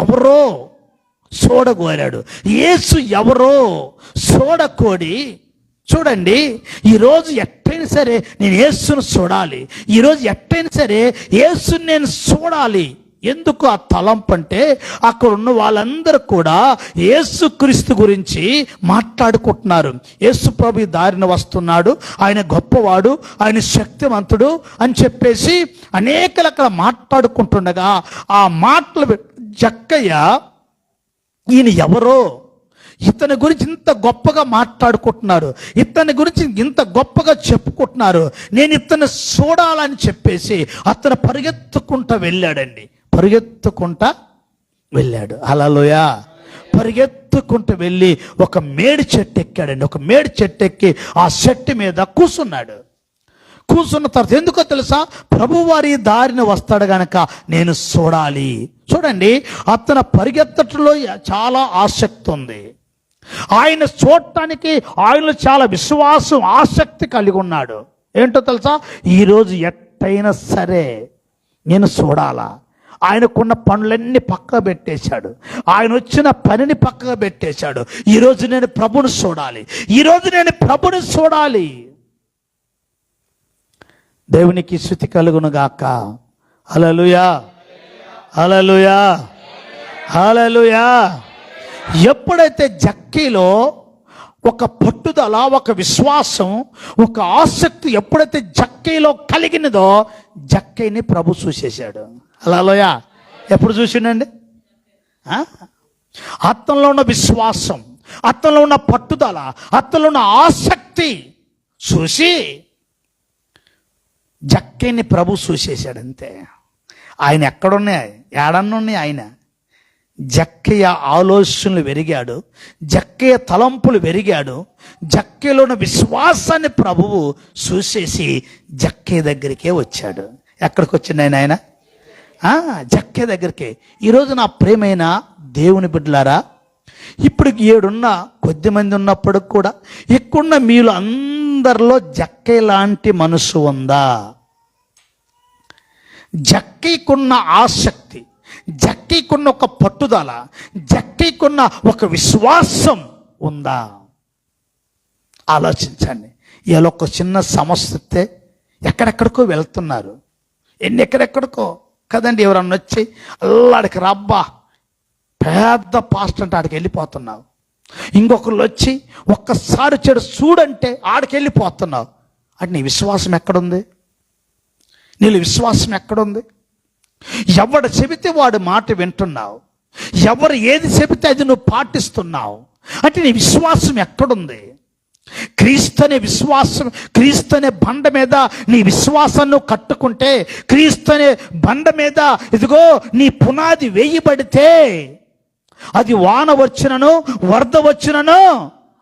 ఎవరో చూడగోరాడు. యేసు ఎవరో చూడకోడి. చూడండి ఈరోజు ఎట్టయినా సరే నేను యేసును చూడాలి. ఈరోజు ఎట్టయినా సరే యేసుని నేను చూడాలి. ఎందుకు ఆ తలంపు అంటే అక్కడ ఉన్న వాళ్ళందరూ కూడా యేసుక్రీస్తు గురించి మాట్లాడుకుంటున్నారు. యేసు ప్రభు దారిన వస్తున్నాడు. ఆయన గొప్పవాడు ఆయన శక్తివంతుడు అని చెప్పేసి అనేకలు అక్కడ మాట్లాడుకుంటుండగా ఆ మాటలు జక్కయ్య ఈయన ఎవరో? ఇతని గురించి ఇంత గొప్పగా మాట్లాడుకుంటున్నారు. ఇతని గురించి ఇంత గొప్పగా చెప్పుకుంటున్నారు. నేను ఇతను చూడాలని చెప్పేసి అతను పరిగెత్తుకుంటా వెళ్ళాడండి. పరిగెత్తుకుంటా వెళ్ళాడు. అలలోయ పరిగెత్తుకుంటూ వెళ్ళి ఒక మేడి చెట్టు ఎక్కాడండి. ఒక మేడి చెట్టు ఎక్కి ఆ చెట్టు మీద కూర్చున్నాడు. కూర్చున్న తర్వాత ఎందుకో తెలుసా? ప్రభువారి దారిని వస్తాడు గనక నేను చూడాలి. చూడండి అతను పరిగెత్తటంలో చాలా ఆసక్తి ఉంది. ఆయన చూడటానికి ఆయనలో చాలా విశ్వాసం ఆసక్తి కలిగి ఉన్నాడు. ఏంటో తెలుసా? ఈరోజు ఎట్టయినా సరే నేను చూడాలా? ఆయనకున్న పనులన్నీ పక్క పెట్టేశాడు. ఆయన వచ్చిన పనిని పక్కగా పెట్టేశాడు. ఈరోజు నేను ప్రభుని చూడాలి. ఈరోజు నేను ప్రభుని చూడాలి. దేవునికి శృతి కలుగును గాక. అలలుయా అలలుయా హలలుయా ఎప్పుడైతే జక్కీలో ఒక పట్టుదల ఒక విశ్వాసం ఒక ఆసక్తి ఎప్పుడైతే జక్కీలో కలిగినదో జక్కీని ప్రభు చూసేశాడు. హలలోయ ఎప్పుడు చూసిండండి? అత్తంలో ఉన్న విశ్వాసం అత్తంలో ఉన్న పట్టుదల అత్తంలో ఉన్న ఆసక్తి చూసి జక్కేని ప్రభు చూసేశాడు అంతే ఆయన ఎక్కడున్నాయి? ఏడన్నున్నాయి ఆయన. జక్కయ్య ఆలోచనలు పెరిగాడు. జక్కయ్య తలంపులు పెరిగాడు. జక్కయ్యలో ఉన్న విశ్వాసాన్ని ప్రభువు చూసేసి జక్కయ్య దగ్గరికే వచ్చాడు. ఎక్కడికి వచ్చిండు ఆయన? ఆయన జక్కయ్య దగ్గరికే. ఈరోజు నా ప్రేమైన దేవుని బిడ్డలారా ఇప్పుడు ఏడున్న కొద్ది మంది ఉన్నప్పుడు కూడా ఇక్కడున్న మీలో అందరిలో జక్కే లాంటి మనసు ఉందా? జక్కీకున్న ఆసక్తి జక్కీకున్న ఒక పట్టుదల జక్కీకున్న ఒక విశ్వాసం ఉందా? ఆలోచించండి. ఇలా ఒక చిన్న సమస్యతే ఎక్కడెక్కడికో వెళ్తున్నారు. ఎన్ని ఎక్కడెక్కడికో కదండి ఎవరన్నా వచ్చి అల్లాడికి రబ్బా పెద్ద పాస్ట్ అంటే ఆడికి వెళ్ళిపోతున్నావు. ఇంకొకళ్ళు వచ్చి ఒక్కసారి చెడు చూడంటే ఆడికి వెళ్ళిపోతున్నావు. అంటే నీ విశ్వాసం ఎక్కడుంది? నీళ్ళు విశ్వాసం ఎక్కడుంది? ఎవడు చెబితే వాడు మాట వింటున్నావు. ఎవరు ఏది చెబితే అది నువ్వు పాటిస్తున్నావు. అంటే నీ విశ్వాసం ఎక్కడుంది? క్రీస్తు అనే విశ్వాసం క్రీస్తు అనే బండ మీద నీ విశ్వాసాన్ని కట్టుకుంటే క్రీస్తు అనే బండ మీద ఇదిగో నీ పునాది వేయబడితే అది వాన వచ్చినను వరద వచ్చినను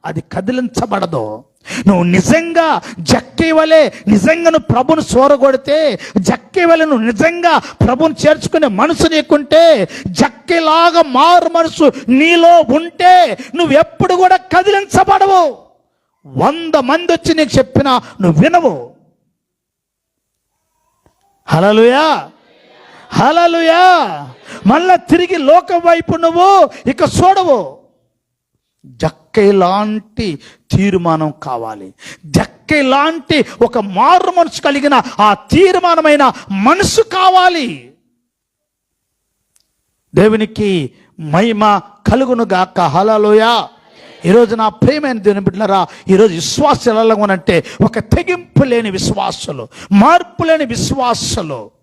అది కదిలించబడదు. నువ్వు నిజంగా జక్కే వలె నిజంగా నువ్వు ప్రభుని సోరగొడితే జక్కే వలె నువ్వు నిజంగా ప్రభుని చేర్చుకునే మనసు నీకుంటే జక్కేలాగా మారు మనసు నీలో ఉంటే నువ్వు ఎప్పుడు కూడా కదిలించబడవు. వంద మంది వచ్చి నీకు చెప్పినా నువ్వు వినవు. హలలుయా హలలుయా మళ్ళా తిరిగి లోకం వైపు నువ్వు ఇక చూడవు. జక్కైలాంటి తీర్మానం కావాలి. జక్కై లాంటి ఒక మారు మనసు కలిగిన ఆ తీర్మానమైన మనసు కావాలి. దేవునికి మహిమ కలుగునుగాక. హలలోయా ఈరోజు నా ప్రేమైన దేవుని బిడ్డలరా ఈరోజు విశ్వాసాలు ఎలా ఉనంటే ఒక తెగింపు లేని విశ్వాసులు మార్పు లేని విశ్వాసులు.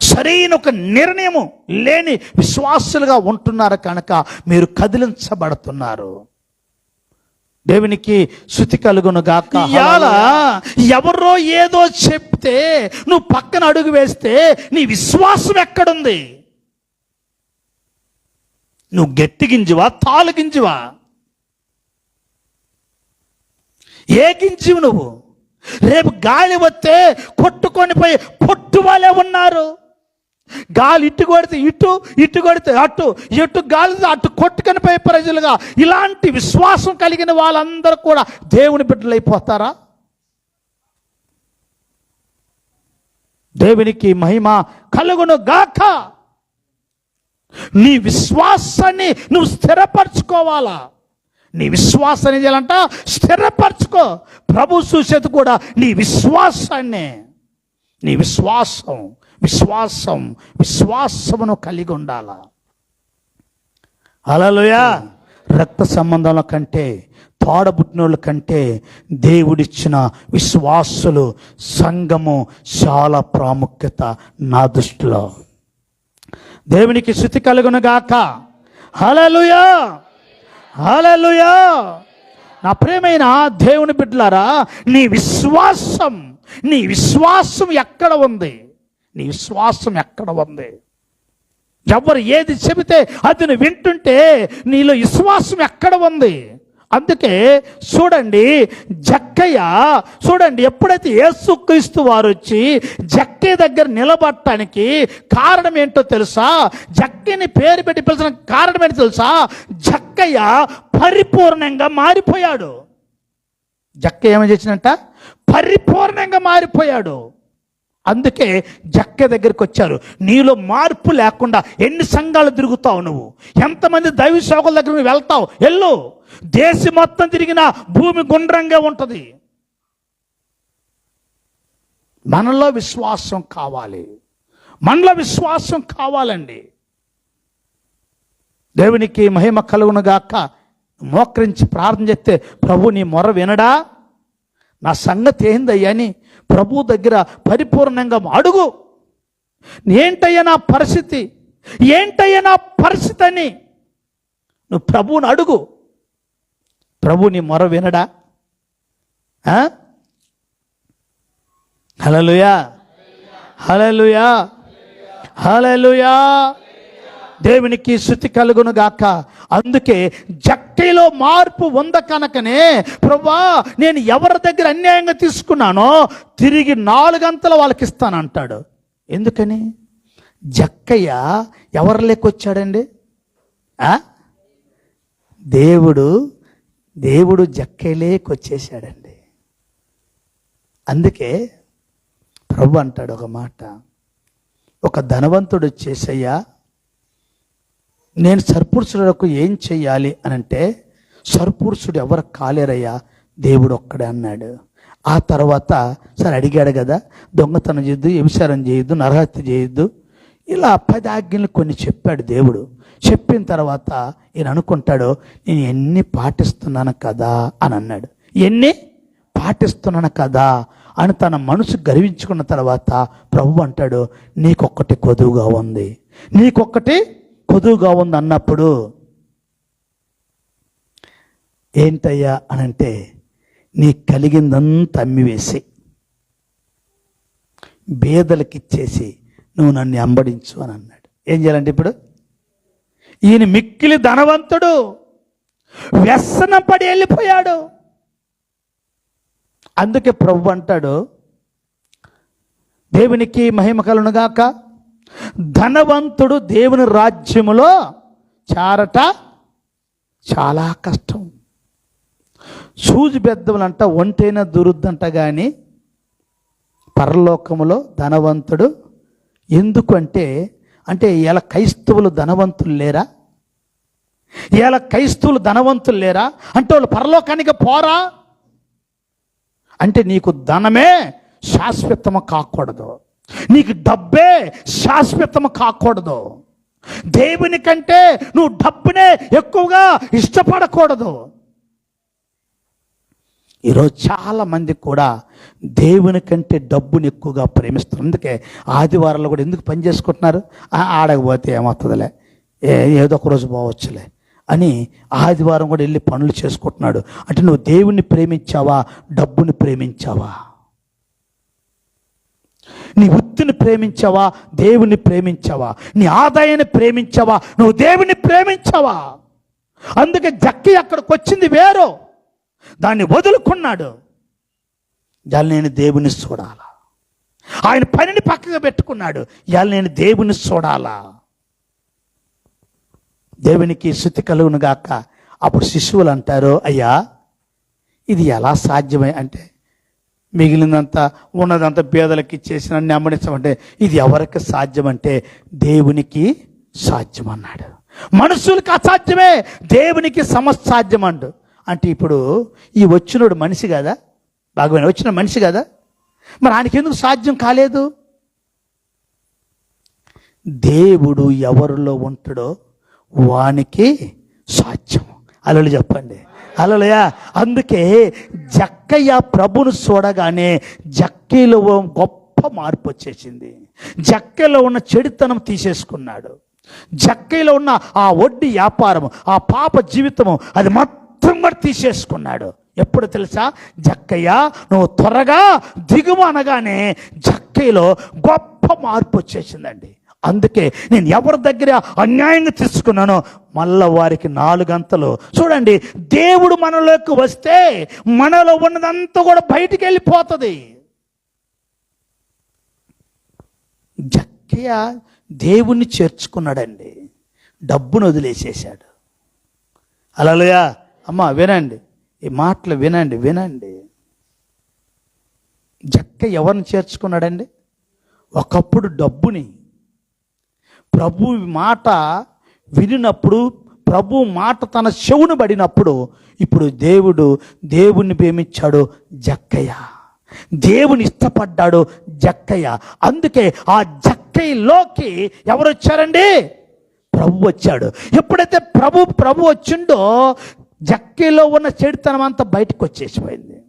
సరైన ఒక నిర్ణయము లేని విశ్వాసులుగా ఉంటున్నారు కనుక మీరు కదిలించబడుతున్నారు. దేవునికి శృతి కలుగును గాక. ఇవాళ ఎవరో ఏదో చెప్తే నువ్వు పక్కన అడుగు వేస్తే నీ విశ్వాసం ఎక్కడుంది? నువ్వు గట్టి గింజవా తాలు గింజవా? ఏ గింజివు నువ్వు? రేపు గాలి వస్తే కొట్టుకొని పోయి పొట్టు వాళ్ళే ఉన్నారు. గాలి ఇటు కొడితే ఇటు ఇటు కొడితే అటు ఎటు గాలి అటు కొట్టుకుని పోయే ప్రజలుగా ఇలాంటి విశ్వాసం కలిగిన వాళ్ళందరూ కూడా దేవుని బిడ్డలైపోతారా దేవునికి మహిమ కలుగును గాక. నీ విశ్వాసాన్ని నువ్వు స్థిరపరచుకోవాలా? నీ విశ్వాసాన్ని చేయాలంట? స్థిరపరచుకో. ప్రభు చూసేది కూడా నీ విశ్వాసాన్నే. నీ విశ్వాసం. విశ్వాసం విశ్వాసమును కలిగి ఉండాలా? అలలుయా రక్త సంబంధాల కంటే తోడబుట్టినోళ్ళ కంటే దేవుడిచ్చిన విశ్వాసులు సంఘము చాలా ప్రాముఖ్యత నా దృష్టిలో. దేవునికి శృతి కలుగును గాక. హలలుయా హలలుయా నా ప్రేమైన దేవుని బిడ్డలారా నీ విశ్వాసం నీ విశ్వాసం ఎక్కడ ఉంది? నీ విశ్వాసం ఎక్కడ ఉంది? ఎవరు ఏది చెబితే అది నువ్వు వింటుంటే నీలో విశ్వాసం ఎక్కడ ఉంది? అందుకే చూడండి జక్కయ్య చూడండి ఎప్పుడైతే యేసుక్రీస్తు వారు వచ్చి జక్కయ్య దగ్గర నిలబడటానికి కారణం ఏంటో తెలుసా? జక్కని పేరు పెట్టి పిలిచిన కారణం ఏంటో తెలుసా? జక్కయ్య పరిపూర్ణంగా మారిపోయాడు. జక్క ఏమని చేసినట్ట పరిపూర్ణంగా మారిపోయాడు. అందుకే జక్క దగ్గరికి వచ్చారు. నీలో మార్పు లేకుండా ఎన్ని సంఘాలు తిరుగుతావు నువ్వు? ఎంతమంది దైవ సేవకుల దగ్గర నువ్వు వెళ్తావు? ఎల్లు దేశం మొత్తం తిరిగినా భూమి గుండ్రంగా ఉంటుంది. మనలో విశ్వాసం కావాలి. మనలో విశ్వాసం కావాలండి. దేవునికి మహిమ కలుగునుగాక మోకరించి ప్రార్థన చేస్తే ప్రభు నీ మొర వినడా? నా సంగతి ఏందయ్యా? అని ప్రభు దగ్గర పరిపూర్ణంగా అడుగు. ఏంటయ్యా నా పరిస్థితి? ఏంటయ్యా నా పరిస్థితి అని నువ్వు ప్రభువుని అడుగు. ప్రభు నీ మొర వినడా? హలలుయా హలలుయా హలలుయా దేవునికి శృతి కలుగును గాక. అందుకే జక్కైలో మార్పు ఉంద కనుకనే ప్రభా నేను ఎవరి దగ్గర అన్యాయంగా తీసుకున్నానో తిరిగి నాలుగంతల వాళ్ళకి ఇస్తానంటాడు ఎందుకని? జక్కయ్య ఎవరి లెక్కొచ్చాడండి దేవుడు దేవుడు జక్కైలేకి వచ్చేసాడండి అందుకే ప్రభు అంటాడు ఒక మాట. ఒక ధనవంతుడు వచ్చేసయ్యా నేను సర్పురుషులకు ఏం చెయ్యాలి అని అంటే సర్పురుషుడు ఎవరు కాలేరయ్యా? దేవుడు ఒక్కడే అన్నాడు. ఆ తర్వాత సరే అడిగాడు కదా దొంగతనం చేయొద్దు వ్యభిచారం చేయొద్దు నరహత్య చేయొద్దు. ఇలా పది ఆజ్ఞలు కొన్ని చెప్పాడు దేవుడు. చెప్పిన తర్వాత ఈయన అనుకుంటాడు నేను ఎన్ని పాటిస్తున్నాను కదా అని అన్నాడు. ఎన్ని? పాటిస్తున్నాను కదా అని తన మనసు గర్వించుకున్న తర్వాత ప్రభు అంటాడు నీకొక్కటి కొదువుగా ఉంది. నీకొక్కటి కొదువుగా ఉంది అన్నప్పుడు ఏంటయ్యా అని అంటే నీ కలిగిందంతా అమ్మివేసి బేదలకిచ్చేసి నువ్వు నన్ను అంబడించు అని అన్నాడు. ఏం చేయాలంటే ఇప్పుడు? ఈయన మిక్కిలి ధనవంతుడు వ్యసన పడి వెళ్ళిపోయాడు. అందుకే ప్రభు అంటాడు దేవునికి మహిమ కలునుగాక ధనవంతుడు దేవుని రాజ్యములో చారట చాలా కష్టం. సూజి బెద్దములంట ఒంటైనా దురుద్దంట కానీ పరలోకములో ధనవంతుడు ఎందుకంటే అంటే ఇలా క్రైస్తవులు ధనవంతులు లేరా? ఇలా క్రైస్తవులు ధనవంతులు లేరా? అంటే వాళ్ళు పరలోకానికి పోరా? అంటే నీకు ధనమే శాశ్వతము కాకూడదు. నీకు డబ్బే శాశ్వతము కాకూడదు. దేవుని కంటే నువ్వు డబ్బునే ఎక్కువగా ఇష్టపడకూడదు. ఈరోజు చాలా మంది కూడా దేవుని కంటే డబ్బుని ఎక్కువగా ప్రేమిస్తారు అందుకే ఆదివారాలు కూడా ఎందుకు పని చేసుకుంటున్నారు? ఆడకపోతే ఏమవుతుందిలే? ఏ ఏదో ఒక రోజు పోవచ్చులే అని ఆదివారం కూడా వెళ్ళి పనులు చేసుకుంటున్నాడు. అంటే నువ్వు దేవుణ్ణి ప్రేమించావా? డబ్బుని ప్రేమించావా? నీ వృత్తిని ప్రేమించావా? దేవుని ప్రేమించావా? నీ ఆదాయాన్ని ప్రేమించావా? నువ్వు దేవుని ప్రేమించావా? అందుకే జక్కి అక్కడికి వచ్చింది వేరు. దాన్ని వదులుకున్నాడు. ఇవాళ నేను దేవుని చూడాలా? ఆయన పనిని పక్కగా పెట్టుకున్నాడు. ఇవాళ నేను దేవుని చూడాలా? దేవునికి శృతి కలుగును గాక. అప్పుడు శిశువులు అంటారు అయ్యా ఇది ఎలా సాధ్యమై? అంటే మిగిలినంత ఉన్నదంతా పేదలకి ఇచ్చేసిన నెమ్మడించమంటే ఇది ఎవరికి సాధ్యమంటే దేవునికి సాధ్యం అన్నాడు మనుషులకు అసాధ్యమే దేవునికి సమసాధ్యం అండు. అంటే ఇప్పుడు ఈ వచ్చినోడు మనిషి కదా? బాగా వచ్చిన మనిషి కదా? మరి ఆయనకి ఎందుకు సాధ్యం కాలేదు? దేవుడు ఎవరిలో ఉంటాడో వానికి సాధ్యం. అలలు చెప్పండి. అలలయా అందుకే జక్కయ్య ప్రభును చూడగానే జక్కీలో గొప్ప మార్పు వచ్చేసింది. జక్కలో ఉన్న చెడుతనం తీసేసుకున్నాడు. జక్కయ్యలో ఉన్న ఆ వడ్డీ వ్యాపారం ఆ పాప జీవితము అది మొత్తం కూడా తీసేసుకున్నాడు. ఎప్పుడు తెలుసా? జక్కయ్య నువ్వు త్వరగా దిగువ అనగానే జక్కయ్యలో గొప్ప మార్పు వచ్చేసిందండి. అందుకే నేను ఎవరి దగ్గర అన్యాయంగా తీసుకున్నానో మళ్ళా వారికి నాలుగంతలు చూడండి దేవుడు మనలోకి వస్తే మనలో ఉన్నదంతా కూడా బయటికి వెళ్ళిపోతుంది. జక్కయ్య దేవుణ్ణి చేర్చుకున్నాడండి. డబ్బును వదిలేసేసాడు అలలుయా. అమ్మ వినండి. ఈ మాటలు వినండి వినండి. జక్క ఎవరిని చేర్చుకున్నాడండి? ఒకప్పుడు డబ్బుని ప్రభు మాట వినినప్పుడు ప్రభు మాట తన చెవును పడినప్పుడు ఇప్పుడు దేవుడు దేవుణ్ణి ప్రేమించాడు జక్కయ్య. దేవుని ఇష్టపడ్డాడు జక్కయ్య. అందుకే ఆ జక్కయ్యలోకి ఎవరు వచ్చారండి? ప్రభు వచ్చాడు. ఎప్పుడైతే ప్రభు ప్రభు వచ్చిండో జక్కయ్యలో ఉన్న చెడుతనం అంతా బయటకు వచ్చేసిపోయింది.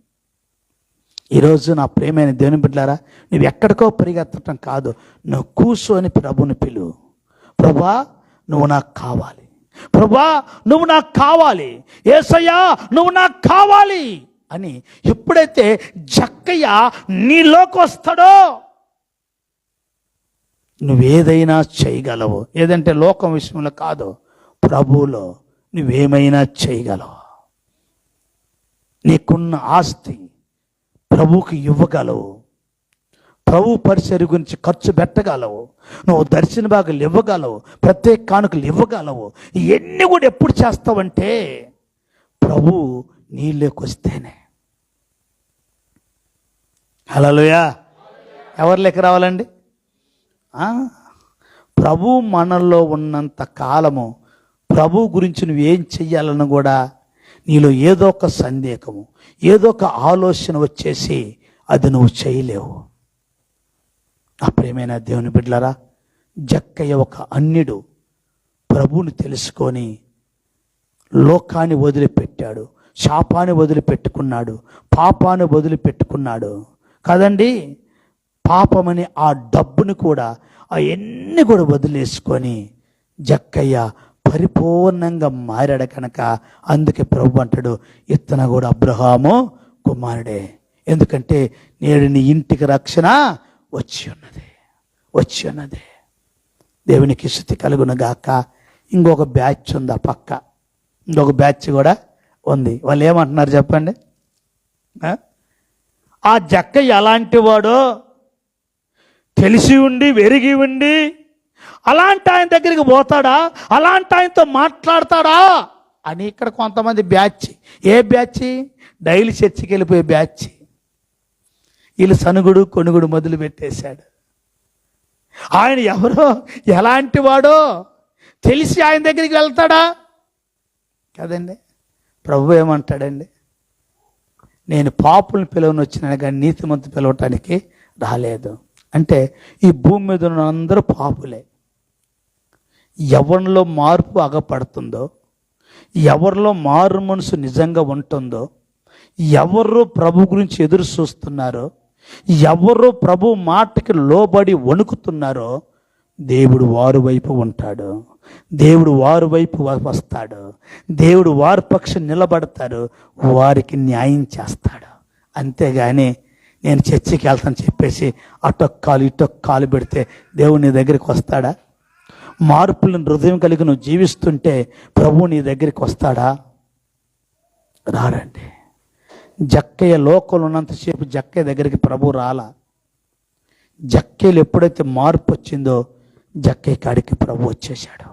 ఈరోజు నా ప్రేమైన దేవుని బిడ్డారా నువ్వు ఎక్కడికో పరిగెత్తటం కాదు. నువ్వు కూర్చొని ప్రభుని పిలు ప్రభా నువ్వు నాకు కావాలి. ప్రభా నువ్వు నాకు కావాలి. ఏసయ్యా నువ్వు నాకు కావాలి అని ఎప్పుడైతే జక్కయ్య నీలోకి వస్తాడో నువ్వేదైనా చేయగలవు. ఏదంటే లోకం విషయంలో కాదు ప్రభువులో నువ్వేమైనా చేయగలవు? నీకున్న ఆస్తి ప్రభువుకి ఇవ్వగలవు. ప్రభు పరిసరి గురించి ఖర్చు పెట్టగలవు. నువ్వు దర్శన భాగాలు ఇవ్వగలవు. ప్రత్యేక కానుకలు ఇవ్వగలవు. ఇవన్నీ కూడా ఎప్పుడు చేస్తావంటే ప్రభు నీళ్ళకి వస్తేనే. హలోయా ఎవరి లెక్క రావాలండి? ప్రభు మనలో ఉన్నంత కాలము ప్రభు గురించి నువ్వు ఏం చెయ్యాలని కూడా నీలో ఏదో ఒక సందేహము ఏదో ఒక ఆలోచన వచ్చేసి అది నువ్వు చేయలేవు. నా ప్రేమైన దేవుని బిడ్డలరా జక్కయ్య ఒక అన్యుడు ప్రభువుని తెలుసుకొని లోకాన్ని వదిలిపెట్టాడు శాపాన్ని వదిలిపెట్టుకున్నాడు పాపాన్ని వదిలిపెట్టుకున్నాడు. కదండి? పాపమని ఆ డబ్బుని కూడా అవన్నీ కూడా వదిలేసుకొని జక్కయ్య పరిపూర్ణంగా మారాడు కనుక అందుకే ప్రభు అంటాడు ఇతను కూడా అబ్రహాము కుమారుడే. ఎందుకంటే నేడు నీ ఇంటికి రక్షణ వచ్చి ఉన్నది వచ్చి ఉన్నది. దేవునికి స్థుతి కలుగునగాక ఇంకొక బ్యాచ్ ఉంది ఆ పక్క. ఇంకొక బ్యాచ్ కూడా ఉంది. వాళ్ళు ఏమంటున్నారు చెప్పండి? ఆ? ఆ జక్క ఎలాంటి వాడో తెలిసి ఉండి వెరిగి ఉండి అలాంటి ఆయన దగ్గరికి పోతాడా? అలాంటి ఆయనతో మాట్లాడతాడా? అని ఇక్కడ కొంతమంది బ్యాచ్. ఏ బ్యాచ్? డైలీ చర్చికి వెళ్ళిపోయే బ్యాచ్. వీళ్ళు సనుగుడు కొనుగుడు మొదలు పెట్టేశాడు. ఆయన ఎవరో ఎలాంటి వాడో తెలిసి ఆయన దగ్గరికి వెళ్తాడా? కదండి. ప్రభు ఏమంటాడండి? నేను పాపులను పిలవని వచ్చినాను కానీ నీతిమంతు పిలవటానికి రాలేదు. అంటే ఈ భూమి మీద ఉన్న అందరూ పాపులే. ఎవరిలో మార్పు అగపడుతుందో ఎవరిలో మారు మనసు నిజంగా ఉంటుందో ఎవరు ప్రభు గురించి ఎదురు చూస్తున్నారో ఎవరు ప్రభు మాటకి లోబడి వణుకుతున్నారో దేవుడు వారు వైపు ఉంటాడు. దేవుడు వారి వైపు వస్తాడు. దేవుడు వారి పక్షం నిలబడతాడు వారికి న్యాయం చేస్తాడు. అంతేగాని నేను చర్చికి వెళ్తాను చెప్పేసి అటొక్కాలు కాలు కాలు పెడితే దేవుడు నీ దగ్గరికి వస్తాడా? మార్పులను హృదయం కలిగి నువ్వు జీవిస్తుంటే ప్రభు నీ దగ్గరికి వస్తాడా? రారండి. జక్కయ్య లోకంలో ఉన్నంతసేపు జక్కయ్య దగ్గరికి ప్రభు రాల. జక్కయ్యలు ఎప్పుడైతే మార్పు వచ్చిందో జక్కయ్య కాడికి ప్రభు వచ్చేశాడు.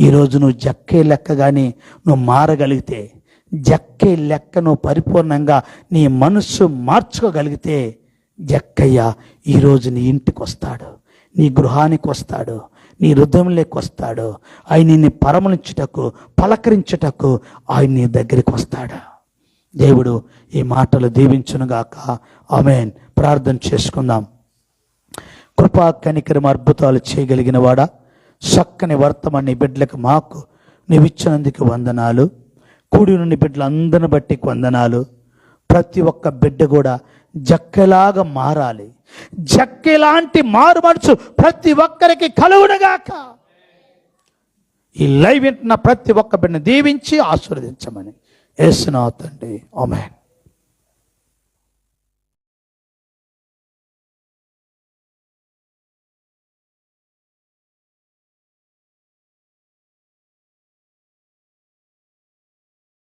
ఈరోజు నువ్వు జక్కే లెక్క కానీ నువ్వు మారగలిగితే జక్కే లెక్క నువ్వు పరిపూర్ణంగా నీ మనస్సు మార్చుకోగలిగితే జక్కయ్య ఈరోజు నీ ఇంటికి వస్తాడు నీ గృహానికి వస్తాడు నీ హృదయంలోకి వస్తాడు. ఆయన నిన్ను పరమలించుటకు పలకరించుటకు ఆయన నీ దగ్గరికి వస్తాడు. దేవుడు ఈ మాటలు దీవించునుగాక. ఆమెన్. ప్రార్థన చేసుకుందాం. కృపా కనికరం అద్భుతాలు చేయగలిగిన వాడా చక్కని వర్తమాన్ని బిడ్డలకు మాకు నీవిచ్చినందుకు వందనాలు. కూడి నుండి బిడ్డలందరిని బట్టి వందనాలు. ప్రతి ఒక్క బిడ్డ కూడా జక్కెలాగా మారాలి. జక్కెలాంటి మారు మనసు ప్రతి ఒక్కరికి కలుగునుగాక. ఈ లైవ్ వింటున్న ప్రతి ఒక్క బిడ్డను దీవించి ఆశీర్వదించమని. వేస్తున్నావు తండ్రి ఆమెన్.